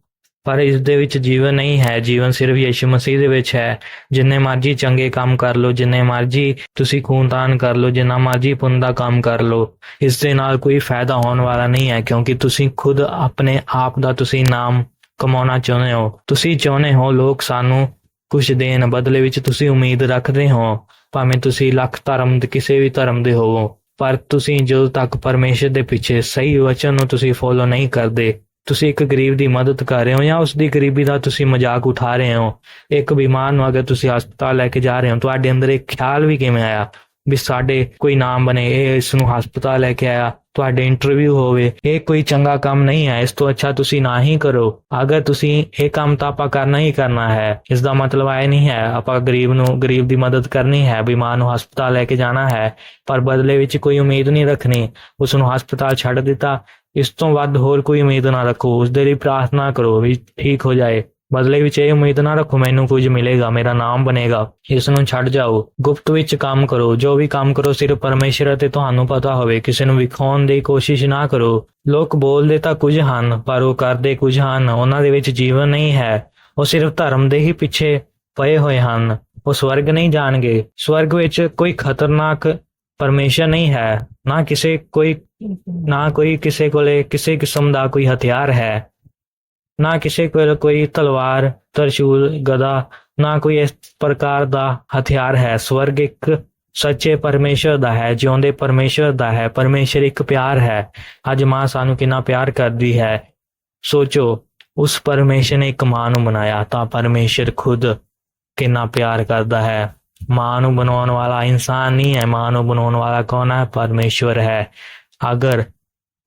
ਪਰ ਇਸ ਦੇ ਵਿੱਚ ਜੀਵਨ ਨਹੀਂ ਹੈ। ਜੀਵਨ ਸਿਰਫ ਯਿਸੂ ਮਸੀਹ ਦੇ ਵਿੱਚ ਹੈ। ਜਿੰਨੇ ਮਰਜ਼ੀ ਚੰਗੇ ਕੰਮ ਕਰ ਲਓ, ਜਿੰਨੇ ਮਰਜ਼ੀ ਤੁਸੀਂ ਖੂਨਦਾਨ ਕਰ ਲਓ, ਜਿੰਨਾ ਮਰਜ਼ੀ ਪੁੰਨ ਦਾ ਕੰਮ ਕਰ ਲਓ, ਇਸ ਦੇ ਨਾਲ ਕੋਈ ਫਾਇਦਾ ਹੋਣ ਵਾਲਾ ਨਹੀਂ ਹੈ। ਕਿਉਂਕਿ ਤੁਸੀਂ ਖੁਦ ਆਪਣੇ ਆਪ ਦਾ ਤੁਸੀਂ ਨਾਮ ਕਮਾਉਣਾ ਚਾਹੁੰਦੇ ਹੋ। ਤੁਸੀਂ ਚਾਹੁੰਦੇ ਹੋ ਲੋਕ ਸਾਨੂੰ ਕੁਝ ਦੇਣ ਬਦਲੇ ਵਿੱਚ ਤੁਸੀਂ ਉਮੀਦ ਰੱਖਦੇ ਹੋ, ਭਾਵੇਂ ਤੁਸੀਂ ਲੱਖ ਧਰਮ ਦੇ, ਕਿਸੇ ਵੀ ਧਰਮ ਦੇ ਹੋਵੋ, ਪਰ ਤੁਸੀਂ ਜਦੋਂ ਤੱਕ ਪਰਮੇਸ਼ਰ ਦੇ ਪਿੱਛੇ ਸਹੀ ਵਚਨ ਨੂੰ ਤੁਸੀਂ ਫੋਲੋ ਨਹੀਂ ਕਰਦੇ, ਤੁਸੀਂ ਇੱਕ ਗਰੀਬ ਦੀ ਮਦਦ ਕਰ ਰਹੇ ਹੋ ਜਾਂ ਉਸ ਦੀ ਗਰੀਬੀ ਦਾ ਤੁਸੀਂ ਮਜ਼ਾਕ ਉਠਾ ਰਹੇ ਹੋ? ਇੱਕ ਬਿਮਾਰ ਨੂੰ ਅਗਰ ਤੁਸੀਂ ਹਸਪਤਾਲ ਲੈ ਕੇ ਜਾ ਰਹੇ ਹੋ, ਤੁਹਾਡੇ ਅੰਦਰ ਇੱਕ ਖਿਆਲ ਵੀ ਕਿਵੇਂ ਆਇਆ? ਵੀ ਸਾਡੇ ਕੋਈ ਨਾਮ ਬਣੇ, ਇਹ ਇਸ ਨੂੰ ਹਸਪਤਾਲ ਲੈ ਕੇ ਆਇਆ, ਤੁਹਾਡੇ ਇੰਟਰਵਿਊ ਹੋਵੇ, ਇਹ ਕੋਈ ਚੰਗਾ ਕੰਮ ਨਹੀਂ ਹੈ, ਇਸ ਤੋਂ ਅੱਛਾ ਤੁਸੀਂ ਨਾ ਹੀ ਕਰੋ। ਅਗਰ ਤੁਸੀਂ ਇਹ ਕੰਮ ਤਾਂ ਆਪਾਂ ਕਰਨਾ ਹੀ ਕਰਨਾ ਹੈ ਇਸ ਦਾ ਮਤਲਬ ਇਹ ਨਹੀਂ ਹੈ, ਆਪਾਂ ਗਰੀਬ ਨੂੰ, ਗਰੀਬ ਦੀ ਮਦਦ ਕਰਨੀ ਹੈ ਬਿਮਾਰ ਨੂੰ ਹਸਪਤਾਲ ਲੈ ਕੇ ਜਾਣਾ ਹੈ, ਪਰ ਬਦਲੇ ਵਿੱਚ ਕੋਈ ਉਮੀਦ ਨਹੀਂ ਰੱਖਣੀ ਉਸ ਨੂੰ ਹਸਪਤਾਲ ਛੱਡ ਦਿੱਤਾ, ਇਸ ਤੋਂ ਵੱਧ ਹੋਰ ਕੋਈ ਉਮੀਦ ਨਾ ਰੱਖੋ ਉਸ ਦੇ ਲਈ ਪ੍ਰਾਰਥਨਾ ਕਰੋ ਵੀ ਠੀਕ ਹੋ ਜਾਏ। ਬਦਲੇ ਵਿੱਚ ਇਹ ਉਮੀਦ ਨਾ ਰੱਖੋ, ਮੈਨੂੰ ਕੁਝ ਮਿਲੇਗਾ, ਮੇਰਾ ਨਾਮ ਬਣੇਗਾ, ਇਸ ਨੂੰ ਛੱਡ ਜਾਓ। ਗੁਪਤ ਵਿੱਚ ਕੰਮ ਕਰੋ, ਜੋ ਵੀ ਕੰਮ ਕਰੋ ਸਿਰਫ ਪਰਮੇਸ਼ਰ ਅਤੇ ਤੁਹਾਨੂੰ ਪਤਾ ਹੋਵੇ, ਕਿਸੇ ਨੂੰ ਵਿਖਾਉਣ ਦੀ ਕੋਸ਼ਿਸ਼ ਨਾ ਕਰੋ। ਲੋਕ ਬੋਲਦੇ ਤਾਂ ਕੁਝ ਹਨ, ਪਰ ਉਹ ਕਰਦੇ ਕੁਝ ਹਨ, ਉਹਨਾਂ ਦੇ ਵਿੱਚ ਜੀਵਨ ਨਹੀਂ ਹੈ, ਉਹ ਸਿਰਫ ਧਰਮ ਦੇ ਹੀ ਪਿੱਛੇ ਪਏ ਹੋਏ ਹਨ, ਉਹ ਸਵਰਗ ਨਹੀਂ ਜਾਣਗੇ। ਸਵਰਗ ਵਿੱਚ ਕੋਈ ਖਤਰਨਾਕ ਪਰਮੇਸ਼ਰ ਨਹੀਂ ਹੈ, ਨਾ ਕਿਸੇ ਕੋਈ, ਨਾ ਕੋਈ ਕਿਸੇ ਕੋਲੇ ਕਿਸੇ ਕਿਸਮ ਦਾ ਕੋਈ ਹਥਿਆਰ ਹੈ। ਨਾ ਕਿਸੇ ਕੋਲ ਕੋਈ ਤਲਵਾਰ, ਤਰਸ਼ੂਲ ਗਦਾ ਨਾ ਕੋਈ ਇਸ ਪ੍ਰਕਾਰ ਦਾ ਹਥਿਆਰ ਹੈ। ਸਵਰਗ ਇੱਕ ਸੱਚੇ ਪਰਮੇਸ਼ਰ ਦਾ ਹੈ, ਜਿਉਂਦੇ ਪਰਮੇਸ਼ਰ ਦਾ ਹੈ। ਪਰਮੇਸ਼ਰ ਇੱਕ ਪਿਆਰ ਹੈ। ਅੱਜ ਮਾਂ ਸਾਨੂੰ ਕਿੰਨਾ ਪਿਆਰ ਕਰਦੀ ਹੈ। ਸੋਚੋ, ਉਸ ਪਰਮੇਸ਼ਰ ਨੇ ਇੱਕ ਮਾਂ ਨੂੰ ਬਣਾਇਆ, ਤਾਂ ਪਰਮੇਸ਼ਰ ਖੁਦ ਕਿੰਨਾ ਪਿਆਰ ਕਰਦਾ ਹੈ। ਮਾਂ ਨੂੰ ਬਣਾਉਣ ਵਾਲਾ ਇਨਸਾਨ ਨਹੀਂ ਹੈ। ਮਾਂ ਨੂੰ ਬਣਾਉਣ ਵਾਲਾ ਕੌਣ ਹੈ? ਪਰਮੇਸ਼ਵਰ ਹੈ। ਅਗਰ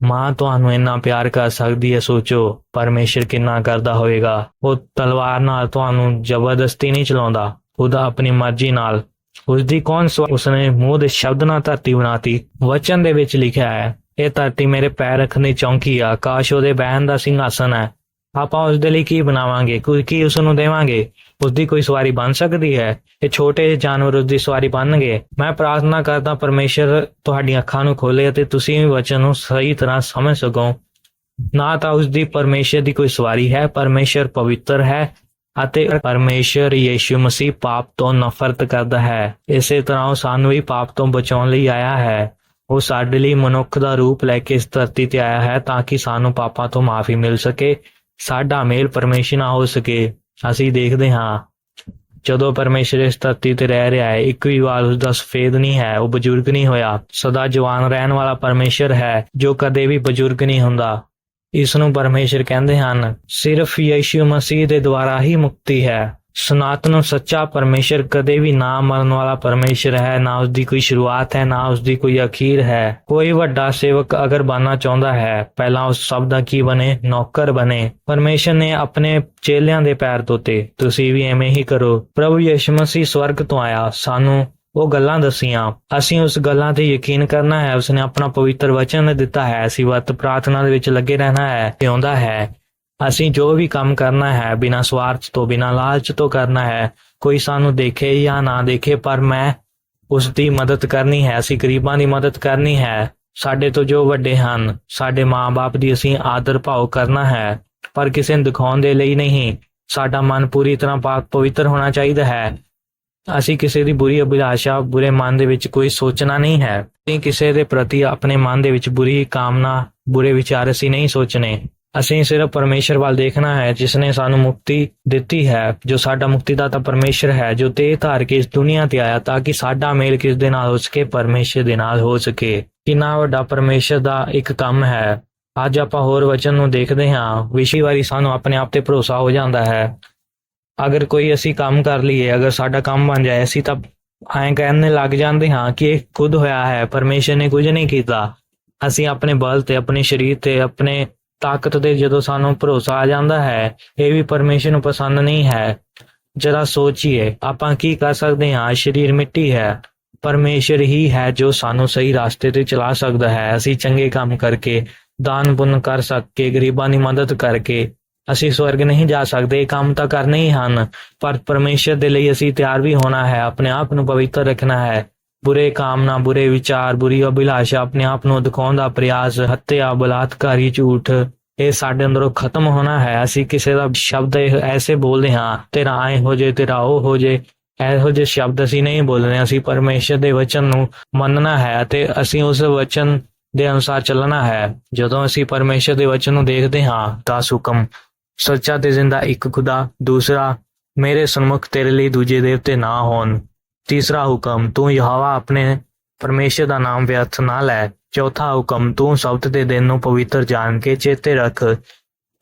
ਮਾਂ ਤੁਹਾਨੂੰ ਇੰਨਾ ਪਿਆਰ ਕਰ ਸਕਦੀ ਹੈ, ਸੋਚੋ, ਪਰਮੇਸ਼ਰ ਕਿੰਨਾ ਕਰਦਾ ਹੋਵੇਗਾ। ਉਹ ਤਲਵਾਰ ਨਾਲ ਤੁਹਾਨੂੰ ਜ਼ਬਰਦਸਤੀ ਨਹੀਂ ਚਲਾਉਂਦਾ। ਉਹਦਾ ਆਪਣੀ ਮਰਜ਼ੀ ਨਾਲ। ਉਸ ਦੀ ਕੌਣ ਸਵਾ ਉਸਨੇ ਮੂੰਹ ਦੇ ਸ਼ਬਦ ਨਾਲ ਧਰਤੀ ਬਣਾਤੀ। ਵਚਨ ਦੇ ਵਿੱਚ ਲਿਖਿਆ ਹੈ, ਇਹ ਧਰਤੀ ਮੇਰੇ ਪੈਰ ਰੱਖਣ ਦੀ ਚੌਂਕੀ ਆ। ਆਕਾਸ਼ ਉਹਦੇ ਬਹਿਣ ਦਾ ਸਿੰਘਾਸਨ ਹੈ। ਆਪਾਂ ਉਸ ਦੇ ਲਈ ਕੀ ਬਣਾਵਾਂਗੇ? ਕੋਈ ਕੀ ਉਸ ਨੂੰ ਦੇਵਾਂਗੇ? ਉਸ ਦੀ ਕੋਈ ਸਵਾਰੀ ਬਣ ਸਕਦੀ ਹੈ? ਇਹ ਛੋਟੇ ਜਿਹੇ ਜਾਨਵਰ ਉਸ ਦੀ ਸਵਾਰੀ ਬਣਨਗੇ? ਮੈਂ ਪ੍ਰਾਰਥਨਾ ਕਰਦਾ ਪਰਮੇਸ਼ਰ ਤੁਹਾਡੀਆਂ ਅੱਖਾਂ ਨੂੰ ਖੋਲੇ ਅਤੇ ਤੁਸੀਂ ਵਚਨ ਨੂੰ ਸਹੀ ਤਰ੍ਹਾਂ ਸਮਝ ਸਕੋ। ਨਾ ਤਾਂ ਉਸ ਦੀ ਪਰਮੇਸ਼ਰ ਦੀ ਕੋਈ ਸਵਾਰੀ ਹੈ, ਪਰਮੇਸ਼ਰ ਪਵਿੱਤਰ ਹੈ ਅਤੇ ਪਰਮੇਸ਼ਰ ਯੀਸ਼ੂ ਮਸੀਹ ਪਾਪ ਤੋਂ ਨਫ਼ਰਤ ਕਰਦਾ ਹੈ। ਇਸੇ ਤਰ੍ਹਾਂ ਉਹ ਸਾਨੂੰ ਵੀ ਪਾਪ ਤੋਂ ਬਚਾਉਣ ਲਈ ਆਇਆ ਹੈ। ਉਹ ਸਾਡੇ ਲਈ ਮਨੁੱਖ ਦਾ ਰੂਪ ਲੈ ਕੇ ਇਸ ਧਰਤੀ ਤੇ ਆਇਆ ਹੈ ਤਾਂ ਕਿ ਸਾਨੂੰ ਪਾਪਾਂ ਤੋਂ ਮਾਫੀ ਮਿਲ ਸਕੇ। ਸਾਡਾ ਮੇਲ ਪਰਮੇਸ਼ਰ ਨਾਲ ਹੋ ਸਕੇ। ਅਸੀਂ ਦੇਖਦੇ ਹਾਂ। ਜਦੋਂ ਪਰਮੇਸ਼ਰ ਇਸ ਧਰਤੀ ਤੇ ਰਹਿ ਰਿਹਾ ਹੈ, ਇੱਕ ਵੀ ਵਾਰ ਉਸ ਦਾ ਸਫੇਦ ਨਹੀਂ ਹੈ, ਉਹ ਬਜ਼ੁਰਗ ਨਹੀਂ ਹੋਇਆ। ਸਦਾ ਜਵਾਨ ਰਹਿਣ ਵਾਲਾ ਪਰਮੇਸ਼ਰ ਹੈ, ਜੋ ਕਦੇ ਵੀ ਬਜ਼ੁਰਗ ਨਹੀਂ ਹੁੰਦਾ। ਇਸ ਨੂੰ ਪਰਮੇਸ਼ਰ ਕਹਿੰਦੇ ਹਨ, ਸਿਰਫ ਯੀਸ਼ੂ ਮਸੀਹ ਦੇ ਦੁਆਰਾ ਹੀ ਮੁਕਤੀ ਹੈ। ਸਨਾਤਨ ਸੱਚਾ ਪਰਮੇਸ਼ਰ ਕਦੇ ਵੀ ਨਾ ਮਰਨ ਵਾਲਾ ਪਰਮੇਸ਼ਰ ਹੈ, ਨਾ ਉਸ ਦੀ ਕੋਈ ਸ਼ੁਰੂਆਤ ਹੈ, ਨਾ ਉਸ ਦੀ ਕੋਈ ਅਖੀਰ ਹੈ। ਕੋਈ ਵੱਡਾ ਸੇਵਕ ਅਗਰ ਬਣਨਾ ਚਾਹੁੰਦਾ ਹੈ, ਪਹਿਲਾਂ ਉਸ ਸਭ ਦਾ ਕੀ ਬਣੇ? ਨੌਕਰ ਬਣੇ। ਪਰਮੇਸ਼ਰ ਨੇ ਆਪਣੇ ਚੇਲਿਆਂ ਦੇ ਪੈਰ ਧੋਤੇ। ਤੁਸੀਂ ਵੀ ਐਵੇਂ ਹੀ ਕਰੋ। ਪ੍ਰਭੂ ਯਿਸੂ ਮਸੀਹ ਸਵਰਗ ਤੋਂ ਆਇਆ। ਸਾਨੂੰ ਉਹ ਗੱਲਾਂ ਦਸੀਆਂ। ਅਸੀਂ ਉਸ ਗੱਲਾਂ ਤੇ ਯਕੀਨ ਕਰਨਾ ਹੈ। ਉਸਨੇ ਆਪਣਾ ਪਵਿੱਤਰ ਵਚਨ ਦਿੱਤਾ ਹੈ। ਅਸੀਂ ਵਤ ਪ੍ਰਾਰਥਨਾ ਦੇ ਵਿੱਚ ਲੱਗੇ ਰਹਿਣਾ ਹੈ ਤੇ ਆਉਂਦਾ ਹੈ। ਅਸੀਂ ਜੋ ਵੀ ਕੰਮ ਕਰਨਾ ਹੈ, ਬਿਨਾਂ ਸਵਾਰਥ ਤੋਂ, ਬਿਨਾਂ ਲਾਲਚ ਤੋਂ ਕਰਨਾ ਹੈ, ਕੋਈ ਸਾਨੂੰ ਦੇਖੇ ਜਾਂ ਨਾ ਦੇਖੇ, ਪਰ ਮੈਂ ਉਸ ਦੀ ਮਦਦ ਕਰਨੀ ਹੈ, ਅਸੀਂ ਗਰੀਬਾਂ ਦੀ ਮਦਦ ਕਰਨੀ ਹੈ। ਸਾਡੇ ਤੋਂ ਜੋ ਵੱਡੇ ਹਨ, ਸਾਡੇ ਮਾਪੇ ਦੀ ਅਸੀਂ ਆਦਰ ਭਾਵ ਕਰਨਾ ਹੈ, ਪਰ ਕਿਸੇ ਨੂੰ ਦਿਖਾਉਣ ਦੇ ਲਈ ਨਹੀਂ। ਸਾਡਾ ਮਨ ਪੂਰੀ ਤਰ੍ਹਾਂ ਪਾਕ ਪਵਿੱਤਰ ਹੋਣਾ ਚਾਹੀਦਾ ਹੈ। ਅਸੀਂ ਕਿਸੇ ਦੀ ਬੁਰੀ ਅਭਿਲਾਸ਼ਾ, ਬੁਰੇ ਮਨ ਦੇ ਵਿੱਚ ਕੋਈ ਸੋਚਣਾ ਨਹੀਂ ਹੈ। ਅਸੀਂ ਕਿਸੇ ਦੇ ਪ੍ਰਤੀ ਆਪਣੇ ਮਨ ਦੇ ਵਿੱਚ ਬੁਰੀ ਕਾਮਨਾ, ਬੁਰੇ ਵਿਚਾਰ ਅਸੀਂ ਨਹੀਂ ਸੋਚਣੇ। ਅਸੀਂ ਸਿਰਫ ਪਰਮੇਸ਼ਰ ਵੱਲ ਦੇਖਣਾ ਹੈ ਜਿਸ ਨੇ ਸਾਨੂੰ ਮੁਕਤੀ ਦਿੱਤੀ ਹੈ। ਜੋ ਸਾਡਾ ਮੁਕਤੀਦਾਤਾ ਪਰਮੇਸ਼ਰ ਹੈ, ਜੋ ਤੇ ਧਾਰ ਕੇ ਇਸ ਦੁਨੀਆ ਤੇ ਆਇਆ ਤਾਂ ਕਿ ਸਾਡਾ ਮੇਲ ਕਿਸ ਦੇ ਨਾਲ ਹੋ ਸਕੇ, ਪਰਮੇਸ਼ਰ ਦੇ ਨਾਲ ਹੋ ਸਕੇ। ਕਿੰਨਾ ਵੱਡਾ ਪਰਮੇਸ਼ਰ ਦਾ ਇੱਕ ਕੰਮ ਹੈ। ਅੱਜ ਆਪਾਂ ਹੋਰ ਵਚਨ ਨੂੰ ਦੇਖਦੇ ਹਾਂ। ਵਿਸ਼ੀ ਵਾਰੀ ਸਾਨੂੰ ਆਪਣੇ ਆਪ ਤੇ ਭਰੋਸਾ ਹੋ ਜਾਂਦਾ ਹੈ। ਅਗਰ ਕੋਈ ਅਸੀਂ ਕੰਮ ਕਰ ਲਈਏ, ਅਗਰ ਸਾਡਾ ਕੰਮ ਬਣ ਜਾਏ, ਅਸੀਂ ਤਾਂ ਐਂ ਕਹਿਣ ਲੱਗ ਜਾਂਦੇ ਹਾਂ ਕਿ ਇਹ ਖੁਦ ਹੋਇਆ ਹੈ। ਪਰਮੇਸ਼ਰ ਨੇ ਕੁਝ ਨਹੀਂ ਕੀਤਾ। ਅਸੀਂ ਆਪਣੇ ਬਲ ਤੇ, ਆਪਣੇ ਸਰੀਰ ਤੇ, ਆਪਣੇ ਤਾਕਤ ਤੇ ਜਦੋਂ ਸਾਨੂੰ ਭਰੋਸਾ ਆ ਜਾਂਦਾ ਹੈ, ਇਹ ਵੀ ਪਰਮੇਸ਼ਰ ਨੂੰ ਪਸੰਦ ਨਹੀਂ ਹੈ। ਜਰਾ ਸੋਚੀਏ, ਆਪਾਂ ਕੀ ਕਰ ਸਕਦੇ ਹਾਂ? ਸਰੀਰ ਮਿੱਟੀ ਹੈ। ਪਰਮੇਸ਼ਰ ਹੀ ਹੈ ਜੋ ਸਾਨੂੰ ਸਹੀ ਰਸਤੇ ਤੇ ਚਲਾ ਸਕਦਾ ਹੈ। ਅਸੀਂ ਚੰਗੇ ਕੰਮ ਕਰਕੇ, ਦਾਨ ਪੁੰਨ ਕਰ ਸਕੇ, ਗਰੀਬਾਂ ਦੀ ਮਦਦ ਕਰਕੇ ਅਸੀਂ ਸਵਰਗ ਨਹੀਂ ਜਾ ਸਕਦੇ। ਇਹ ਕੰਮ ਤਾਂ ਕਰਨੇ ਹੀ ਹਨ, ਪਰ ਪਰਮੇਸ਼ਰ ਦੇ ਲਈ ਅਸੀਂ ਤਿਆਰ ਵੀ ਹੋਣਾ ਹੈ। ਆਪਣੇ ਆਪ ਨੂੰ ਪਵਿੱਤਰ ਰੱਖਣਾ ਹੈ। ਬੁਰੇ ਕਾਮਨਾ, ਬੁਰੇ ਵਿਚਾਰ, ਬੁਰੀ ਅਭਿਲਾਸ਼ਾ ਆਪਣੇ ਆਪ ਨੂੰ ਦਿਖਾਉਣ ਦਾ ਪ੍ਰਯਾਸ, ਹੱਤਿਆ, ਬਲਾਤਕਾਰੀ, ਝੂਠ, ਇਹ ਸਾਡੇ ਅੰਦਰੋਂ ਖਤਮ ਹੋਣਾ ਹੈ। ਅਸੀਂ ਕਿਸੇ ਦਾ ਸ਼ਬਦ ਐਸੇ ਬੋਲਦੇ ਹਾਂ, ਤੇਰਾ ਐ ਹੋ ਜੇ, ਤੇਰਾ ਉਹ ਹੋ ਜੇ, ਇਹੋ ਜਿਹੇ ਸ਼ਬਦ ਅਸੀਂ ਨਹੀਂ ਬੋਲਣੇ ਅਸੀਂ ਪਰਮੇਸ਼ਰ ਦੇ ਵਚਨ ਨੂੰ ਮੰਨਣਾ ਹੈ ਅਤੇ ਅਸੀਂ ਉਸ ਵਚਨ ਦੇ ਅਨੁਸਾਰ ਚੱਲਣਾ ਹੈ। ਜਦੋਂ ਅਸੀਂ ਪਰਮੇਸ਼ਰ ਦੇ ਵਚਨ ਨੂੰ ਦੇਖਦੇ ਹਾਂ, ਤਾਂ ਹੁਕਮ ਸੱਚਾ ਤੇ ਜ਼ਿੰਦਾ ਇੱਕ ਖੁਦਾ, ਦੂਸਰਾ ਮੇਰੇ ਸਨਮੁਖ ਤੇਰੇ ਲਈ, ਦੂਜੇ ਦੇਵਤੇ ਨਾ ਹੋਣ। ਤੀਸਰਾ ਹੁਕਮ, ਤੂੰ ਯਹੋਵਾ ਆਪਣੇ ਪਰਮੇਸ਼ਰ ਦਾ ਨਾਮ ਵਿਅਰਥ ਨਾ ਲੈ। ਚੌਥਾ ਹੁਕਮ, ਤੂੰ ਸਬਤ ਦੇ ਦਿਨ ਨੂੰ ਪਵਿੱਤਰ ਜਾਣ ਕੇ ਚੇਤੇ ਰੱਖ।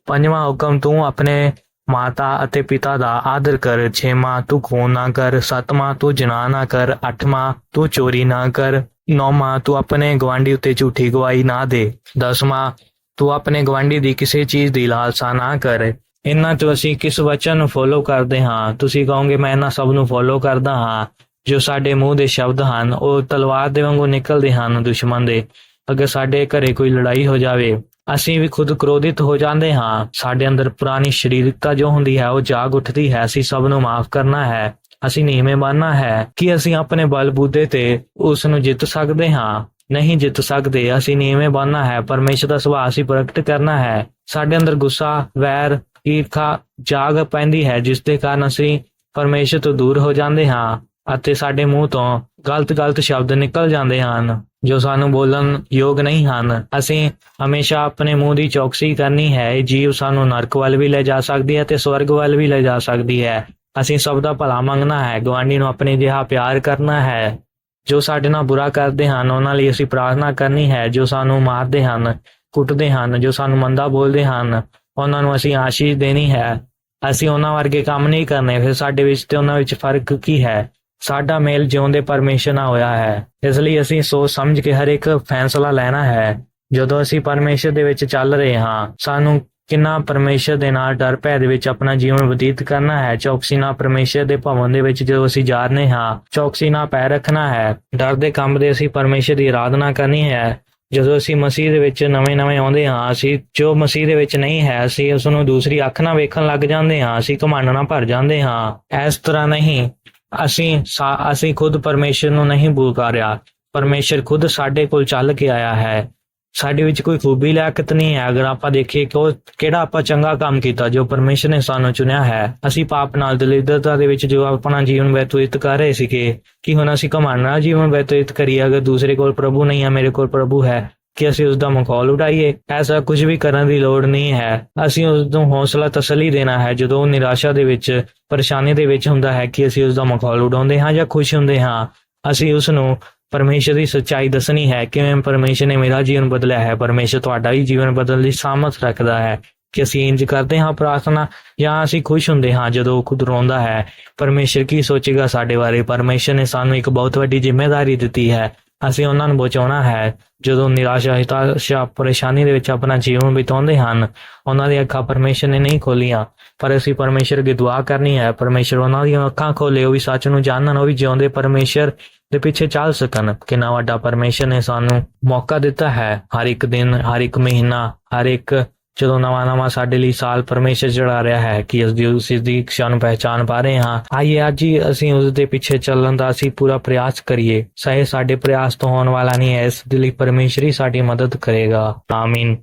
ਪੰਜਵਾਂ ਹੁਕਮ, ਤੂੰ ਆਪਣੇ ਮਾਤਾ ਅਤੇ ਪਿਤਾ ਦਾ ਆਦਰ ਕਰ। ਛੇਵਾਂ, ਤੂੰ ਖੂਨ ਨਾ ਕਰ। ਸੱਤਵਾਂ, ਤੂੰ ਜਨਾ ਨਾ ਕਰ। ਅੱਠਵਾਂ, ਤੂੰ ਚੋਰੀ ਨਾ ਕਰ। ਨੌਵਾਂ, ਤੂੰ ਆਪਣੇ ਗਵਾਂਢੀ ਉੱਤੇ ਝੂਠੀ ਗਵਾਹੀ ਨਾ ਦੇ। ਦਸਵਾਂ, ਤੂੰ ਆਪਣੇ ਗਵਾਂਢੀ ਦੀ ਕਿਸੇ ਚੀਜ਼ ਦੀ ਲਾਲਸਾ ਨਾ ਕਰ। ਇਹਨਾਂ ਤੋਂ ਅਸੀਂ ਕਿਸ ਵਚਨ ਨੂੰ ਫੋਲੋ ਕਰਦੇ ਹਾਂ? ਤੁਸੀਂ ਕਹੋਗੇ, ਮੈਂ ਇਹਨਾਂ ਸਭ ਨੂੰ ਫੋਲੋ ਕਰਦਾ ਹਾਂ। ਜੋ ਸਾਡੇ ਮੂੰਹ ਦੇ ਸ਼ਬਦ ਹਨ, ਉਹ ਤਲਵਾਰ ਦੇ ਵਾਂਗੂ ਨਿਕਲਦੇ ਹਨ ਦੁਸ਼ਮਣ ਦੇ। ਅਗਰ ਸਾਡੇ ਘਰੇ ਕੋਈ ਲੜਾਈ ਹੋ ਜਾਵੇ, ਅਸੀਂ ਵੀ ਖੁਦ ਕ੍ਰੋਧਿਤ ਹੋ ਜਾਂਦੇ ਹਾਂ। ਸਾਡੇ ਅੰਦਰ ਪੁਰਾਣੀ ਸਰੀਰਕਤਾ ਜੋ ਹੁੰਦੀ ਹੈ, ਉਹ ਜਾਗ ਉੱਠਦੀ ਹੈ। ਅਸੀਂ ਸਭ ਨੂੰ ਮਾਫ ਕਰਨਾ ਹੈ। ਅਸੀਂ ਨਿਯਮੇ ਬਣਨਾ ਹੈ ਕਿ ਅਸੀਂ ਆਪਣੇ ਬਲਬੂਤੇ ਤੇ ਉਸ ਨੂੰ ਜਿੱਤ ਸਕਦੇ ਹਾਂ। ਨਹੀਂ ਜਿੱਤ ਸਕਦੇ, ਅਸੀਂ ਨਿਯਮੇ ਬਣਨਾ ਹੈ। ਪਰਮੇਸ਼ਰ ਦਾ ਸੁਭਾਅ ਅਸੀਂ ਪ੍ਰਗਟ ਕਰਨਾ ਹੈ। ਸਾਡੇ ਅੰਦਰ ਗੁੱਸਾ, ਵੈਰ, ਈਰਖਾ, ਜਾਗ ਪੈਂਦੀ ਹੈ, ਜਿਸ ਦੇ ਕਾਰਨ ਅਸੀਂ ਪਰਮੇਸ਼ਰ ਤੋਂ ਦੂਰ ਹੋ ਜਾਂਦੇ ਹਾਂ। ਅਤੇ ਸਾਡੇ ਮੂੰਹ ਤੋਂ ਗਲਤ-ਗਲਤ ਸ਼ਬਦ ਨਿਕਲ ਜਾਂਦੇ ਹਨ, ਜੋ ਸਾਨੂੰ ਬੋਲਣ ਯੋਗ ਨਹੀਂ ਹਨ। ਅਸੀਂ ਹਮੇਸ਼ਾ ਆਪਣੇ ਮੂੰਹ ਦੀ ਚੌਕਸੀ ਕਰਨੀ ਹੈ। ਇਹ ਜੀਵ ਸਾਨੂੰ ਨਰਕ ਵੱਲ ਵੀ ਲੈ ਜਾ ਸਕਦੀ ਹੈ ਤੇ ਸਵਰਗ ਵੱਲ ਵੀ ਲੈ ਜਾ ਸਕਦੀ ਹੈ। ਅਸੀਂ ਸਭ ਦਾ ਭਲਾ ਮੰਗਣਾ ਹੈ। ਗਵਾਂਢੀ ਨੂੰ ਆਪਣੇ ਜਿਹਾ ਪਿਆਰ ਕਰਨਾ ਹੈ। ਜੋ ਸਾਡੇ ਨਾਲ ਬੁਰਾ ਕਰਦੇ ਹਨ, ਉਹਨਾਂ ਲਈ ਅਸੀਂ ਪ੍ਰਾਰਥਨਾ ਕਰਨੀ ਹੈ। ਜੋ ਸਾਨੂੰ ਮਾਰਦੇ ਹਨ, ਕੁੱਟਦੇ ਹਨ, ਜੋ ਸਾਨੂੰ ਮੰਦਾ ਬੋਲਦੇ ਹਨ, ਉਹਨਾਂ ਨੂੰ ਅਸੀਂ ਆਸ਼ੀਸ਼ ਦੇਣੀ ਹੈ। ਅਸੀਂ ਉਹਨਾਂ ਵਰਗੇ ਕੰਮ ਨਹੀਂ ਕਰਨੇ। ਫਿਰ ਸਾਡੇ ਵਿੱਚ ਤੇ ਉਹਨਾਂ ਵਿੱਚ ਫ਼ਰਕ ਕੀ ਹੈ? ਸਾਡਾ ਮੇਲ ਜਿਉਂਦੇ ਪਰਮੇਸ਼ਰ ਨਾਲ ਹੋਇਆ ਹੈ। ਇਸ ਲਈ ਅਸੀਂ ਸੋਚ ਸਮਝ ਕੇ ਹਰ ਇੱਕ ਫੈਸਲਾ ਲੈਣਾ ਹੈ। ਜਦੋਂ ਅਸੀਂ ਪਰਮੇਸ਼ਰ ਦੇ ਵਿੱਚ ਚੱਲ ਰਹੇ ਹਾਂ, ਸਾਨੂੰ ਕਿੰਨਾ ਪਰਮੇਸ਼ਰ ਦੇ ਨਾਲ ਡਰ ਭੈ ਦੇ ਵਿੱਚ ਆਪਣਾ ਜੀਵਨ ਬਤੀਤ ਕਰਨਾ ਹੈ। ਚੌਕਸੀ ਨਾਲ ਪਰਮੇਸ਼ਰ ਦੇ ਭਵਨ ਦੇ ਵਿੱਚ ਜਦੋਂ ਅਸੀਂ ਜਾ ਰਹੇ ਹਾਂ, ਚੌਕਸੀ ਨਾਲ ਪੈਰ ਰੱਖਣਾ ਹੈ। ਡਰ ਦੇ ਕੰਮ ਦੇ ਅਸੀਂ ਪਰਮੇਸ਼ਰ ਦੀ ਆਰਾਧਨਾ ਕਰਨੀ ਹੈ। ਜਦੋਂ ਅਸੀਂ ਮਸੀਹ ਦੇ ਵਿੱਚ ਨਵੇਂ-ਨਵੇਂ ਆਉਂਦੇ ਹਾਂ, ਅਸੀਂ ਜੋ ਮਸੀਹ ਦੇ ਵਿੱਚ ਨਹੀਂ ਹੈ, ਅਸੀਂ ਉਸ ਨੂੰ ਦੂਸਰੀ ਅੱਖ ਨਾਲ ਵੇਖਣ ਲੱਗ ਜਾਂਦੇ ਹਾਂ, ਅਸੀਂ ਘਮੰਡ ਨਾਲ ਭਰ ਜਾਂਦੇ ਹਾਂ। ਇਸ ਤਰ੍ਹਾਂ ਨਹੀਂ। ਅਸੀਂ ਅਸੀਂ ਖੁਦ ਪਰਮੇਸ਼ਰ ਨੂੰ ਨਹੀਂ ਪੁਕਾਰਿਆ ਪਰਮੇਸ਼ਰ ਖੁਦ ਸਾਡੇ ਕੋਲ ਚੱਲ ਕੇ ਆਇਆ ਹੈ। ਸਾਡੇ ਵਿੱਚ ਕੋਈ ਖੂਬੀ ਲਾਇਕਤ ਨਹੀਂ ਹੈ। ਅਗਰ ਆਪਾਂ ਦੇਖੀਏ ਕਿ ਉਹ ਕਿਹੜਾ ਆਪਾਂ ਚੰਗਾ ਕੰਮ ਕੀਤਾ, ਜੋ ਪਰਮੇਸ਼ਰ ਨੇ ਸਾਨੂੰ ਚੁਣਿਆ ਹੈ। ਅਸੀਂ ਪਾਪ ਨਾਲ ਦਲਿੱਦਰਤਾ ਦੇ ਵਿੱਚ ਜੋ ਆਪਣਾ ਜੀਵਨ ਬਤੀਤ ਕਰ ਰਹੇ ਸੀਗੇ, ਕਿ ਹੁਣ ਅਸੀਂ ਘਮੰਡ ਜੀਵਨ ਬਤੀਤ ਕਰੀਏ, ਅਗਰ ਦੂਸਰੇ ਕੋਲ ਪ੍ਰਭੂ ਨਹੀਂ ਹੈ, ਮੇਰੇ ਕੋਲ ਪ੍ਰਭੂ ਹੈ। ਕਿ ਅਸੀਂ ਉਸ ਦਾ ਮਖੌਲ ਉਡਾਈਏ। ਐਸਾ ਕੁਝ ਵੀ ਕਰਨ ਦੀ ਲੋੜ ਨਹੀਂ ਹੈ। ਅਸੀਂ ਉਸ ਨੂੰ ਹੌਸਲਾ ਤਸੱਲੀ ਦੇਣਾ ਹੈ, ਜਦੋਂ ਉਹ ਨਿਰਾਸ਼ਾ ਦੇ ਵਿੱਚ, ਪਰੇਸ਼ਾਨੀ ਦੇ ਵਿੱਚ ਹੁੰਦਾ ਹੈ ਕਿ ਅਸੀਂ ਉਸ ਦਾ ਮਖੌਲ ਉਡਾਉਂਦੇ ਹਾਂ ਜਾਂ ਖੁਸ਼ ਹੁੰਦੇ ਹਾਂ। ਅਸੀਂ ਉਸ ਨੂੰ ਪਰਮੇਸ਼ਰ ਦੀ ਸੱਚਾਈ ਦੱਸਣੀ ਹੈ, ਕਿਵੇਂ ਪਰਮੇਸ਼ਰ ਨੇ ਮੇਰਾ ਜੀਵਨ ਬਦਲਿਆ ਹੈ। ਪਰਮੇਸ਼ਰ ਤੁਹਾਡਾ ਵੀ ਜੀਵਨ ਬਦਲਣ ਦੀ ਸਾਮਰਥ ਰੱਖਦਾ ਹੈ ਕਿ ਅਸੀਂ ਇੰਜ ਕਰਦੇ ਹਾਂ ਪ੍ਰਾਰਥਨਾ ਜਾਂ ਅਸੀਂ ਖੁਸ਼ ਹੁੰਦੇ ਹਾਂ ਜਦੋਂ ਉਹ ਖੁਦ ਰੋਂਦਾ ਹੈ। ਪਰਮੇਸ਼ਰ ਕੀ ਸੋਚੇਗਾ ਸਾਡੇ ਬਾਰੇ? ਪਰਮੇਸ਼ਰ ਨੇ ਸਾਨੂੰ ਇੱਕ ਬਹੁਤ ਵੱਡੀ ਜ਼ਿੰਮੇਵਾਰੀ ਦਿੱਤੀ ਹੈ। ਅਸੀਂ ਉਹਨਾਂ ਨੂੰ ਬਚਾਉਣਾ ਹੈ। ਜਦੋਂ ਨਿਰਾਸ਼ਾ ਹਤਾਸ਼ਾ ਪਰੇਸ਼ਾਨੀ ਦੇ ਵਿੱਚ ਆਪਣਾ ਜੀਵਨ ਬਿਤਾਉਂਦੇ ਹਨ, ਉਹਨਾਂ ਦੀਆਂ ਅੱਖਾਂ ਪਰਮੇਸ਼ਰ ਨੇ ਨਹੀਂ ਖੋਲੀਆਂ। ਪਰ ਅਸੀਂ ਪਰਮੇਸ਼ਰ ਅੱਗੇ ਦੁਆ ਕਰਨੀ ਹੈ। ਪਰਮੇਸ਼ਰ ਉਹਨਾਂ ਦੀਆਂ ਅੱਖਾਂ ਖੋਲੇ, ਉਹ ਵੀ ਸੱਚ ਨੂੰ ਜਾਣਨ, ਉਹ ਵੀ ਜਿਉਂਦੇ ਪਰਮੇਸ਼ਰ ਦੇ ਪਿੱਛੇ ਚੱਲ ਸਕਣ। ਕਿੰਨਾ ਵੱਡਾ ਪਰਮੇਸ਼ਰ ਨੇ ਸਾਨੂੰ ਮੌਕਾ ਦਿੱਤਾ ਹੈ। ਹਰ ਇੱਕ ਦਿਨ, ਹਰ ਇੱਕ ਮਹੀਨਾ, ਹਰ ਇੱਕ ਜਦੋਂ ਨਵਾਂ ਨਵਾਂ ਸਾਡੇ ਲਈ ਸਾਲ ਪਰਮੇਸ਼ਰ ਚੜਾ ਰਿਹਾ ਹੈ ਕਿ ਉਸ ਦੀ ਉਸ ਦੀ ਇੱਛਾ ਨੂੰ ਪਹਿਚਾਨ ਪਾ ਰਹੇ ਹਾਂ, ਆਈਏ ਅੱਜ ਹੀ ਅਸੀਂ ਉਸ ਦੇ ਪਿੱਛੇ ਚੱਲਣ ਦਾ ਅਸੀਂ ਪੂਰਾ ਪ੍ਰਯਾਸ ਕਰੀਏ। ਸਹੀ ਸਾਡੇ ਪ੍ਰਯਾਸ ਤੋਂ ਹੋਣ ਵਾਲਾ ਨਹੀਂ ਹੈ, ਇਸ ਦੇ ਲਈ ਪਰਮੇਸ਼ਰ ਹੀ ਸਾਡੀ ਮਦਦ ਕਰੇਗਾ। ਆਮੀਨ।